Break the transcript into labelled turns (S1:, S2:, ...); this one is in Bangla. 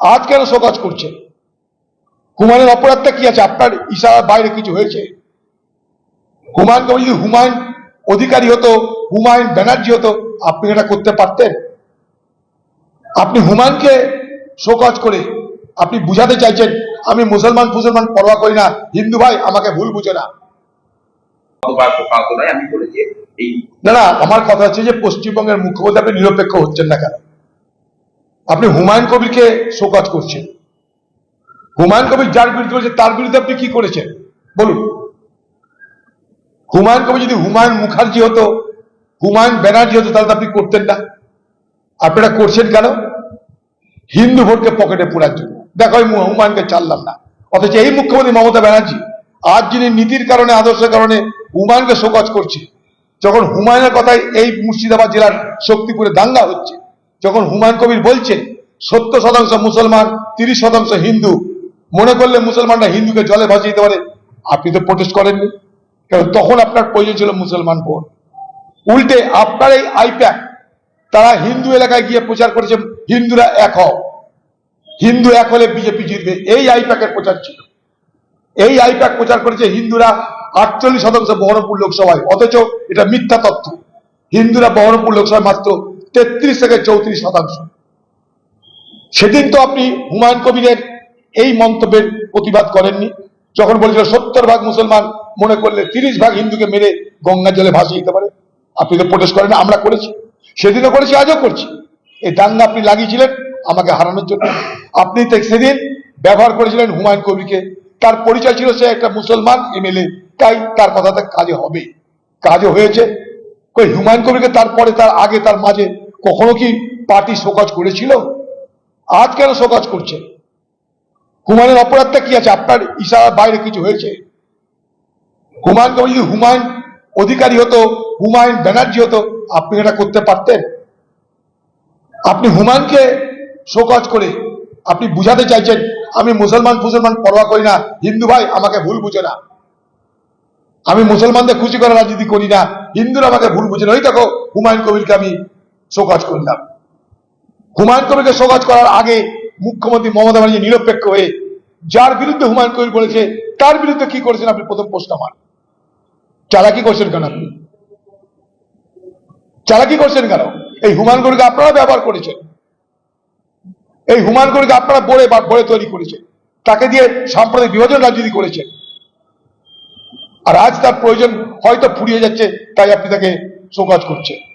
S1: আজ কেন শোকাজ করছে? হুমায়ুনের অপরাধটা কি আছে? আপনার ইশারার বাইরে কিছু হয়েছে? হুমায়ুন কবির যদি হুমায়ুন অধিকারী হতো হুমায়ুন ব্যানার্জি হতো আপনি এটা করতে পারতেন? আপনি হুমায়ুনকে শোকজ করে আপনি বুঝাতে চাইছেন আমি মুসলমান মুসলমান পরোয়া করি না হিন্দু ভাই আমাকে ভুল বুঝে না। না না আমার কথা হচ্ছে যে পশ্চিমবঙ্গের মুখ্যমন্ত্রী আপনি নিরপেক্ষ হচ্ছেন না কেন? আপনি হুমায়ুন কবিরকে শোকজ করছেন। হুমায়ুন কবির যার বিরুদ্ধে করেছে, তার বিরুদ্ধে আপনি কি করেছেন? বলুন। হুমায়ুন কবির যদি হুমায়ুন মুখার্জি হতো, হুমায়ুন ব্যানার্জি হতো, তাহলে আপনি করতেন না। আপনারা করছেন কেন? হিন্দু ভোটকে পকেটে পোড়ার জন্য। দেখো, আমি হুমায়ুনকে চাললাম না। অথচ এই মুখ্যমন্ত্রী মমতা ব্যানার্জি, আজ যিনি নীতির কারণে, আদর্শের কারণে হুমায়ুনকে শোকজ করছে, যখন হুমায়ুনের কথায় এই মুর্শিদাবাদ জেলার শক্তিপুরে দাঙ্গা হচ্ছে যখন হুমায়ুন কবির বলছেন, সত্তর শতাংশ মুসলমান, তিরিশ শতাংশ হিন্দু, মনে করলে মুসলমানরা হিন্দুকে জলে ভাসিয়ে দিতে পারে? আপনি তো প্রোটেস্ট করেননি। কারণ তখন আপনার প্রয়োজন ছিল মুসলমান ভোট উল্টে আপনার এই আইপ্যাক, তারা হিন্দু এলাকায় গিয়ে প্রচার করেছে, হিন্দুরা এক হও। হিন্দু এক হলে বিজেপি জিতবে। এই আইপ্যাকের প্রচার ছিল। এই আইপ্যাক প্রচার করেছে হিন্দুরা আটচল্লিশ শতাংশ বহরমপুর লোকসভায়। অথচ এটা মিথ্যা তথ্য। হিন্দুরা বহরমপুর লোকসভায় মাত্র তেত্রিশ থেকে চৌত্রিশ শতাংশ। সেদিন তো আপনি হুমায়ুন কবিরের এই মন্তব্যের প্রতিবাদ করেননি। যখন বলেছিল, সত্তর ভাগ মুসলমান মনে করলে তিরিশ ভাগ হিন্দুকে মেরে গঙ্গা জলে ভাসিয়ে দিতে পারে। আপনি তো প্রোটেস্ট করেন আমরা করেছি। সেদিনও করেছি, আজও করছি। এই দাঙ্গা আপনি লাগিয়েছিলেন, আমাকে হারানোর জন্য। আপনি তো সেদিন ব্যবহার করেছিলেন হুমায়ুন কবিরকে। তার পরিচয় ছিল সে একটা মুসলমান এমএলএ, তাই তার কথাতে কাজে হবে। কাজও হয়েছে। হুমায়ুন কবিরকে তারপরে, তার আগে, তার মাঝে কখনো কি পার্টি শোকজ করেছিল? আজ কেন শোকজ করছে? হুমায়ুনের অপরাধটা কি আছে? আপনার ইশারার বাইরে কিছু হয়েছে? হুমায়ুন কবির যদি হুমায়ুন অধিকারী হতো, হুমায়ুন ব্যানার্জি হতো, আপনি এটা করতে পারতেন? আপনি হুমায়ুনকে শোকজ করে আপনি বুঝাতে চাইছেন, আমি মুসলমান মুসলমান পরোয়া করি না, হিন্দু ভাই আমাকে ভুল বুঝে না। আমি মুসলমানদের খুশি করার রাজনীতি করি না, হিন্দুরা আমাকে ভুল বুঝে না। ওই দেখো, হুমায়ুন কবিরকে আমি শোকজ করলাম। হুমায়ুন কবিরকে শোকজ করার আগে মুখ্যমন্ত্রী মমতা ব্যানার্জি নিরপেক্ষ হয়ে যার বিরুদ্ধে হুমায়ুন কবির বলেছে তার বিরুদ্ধে কি করেছেন আপনি? প্রথম প্রশ্ন আমার। চালাকি করছেন কেন আপনি? চালাকি করছেন কেন? এই হুমায়ুন কবিরকে আপনারা ব্যবহার করেছেন। এই হুমায়ুন কবিরকে আপনারা বলে বা বলে তৈরি করেছেন। তাকে দিয়ে সাম্প্রদায়িক বিভাজন রাজনীতি করেছেন। আর আজ তার প্রয়োজন হয়তো ফুরিয়ে যাচ্ছে, তাই আপনি তাকে শোকাজ করছেন।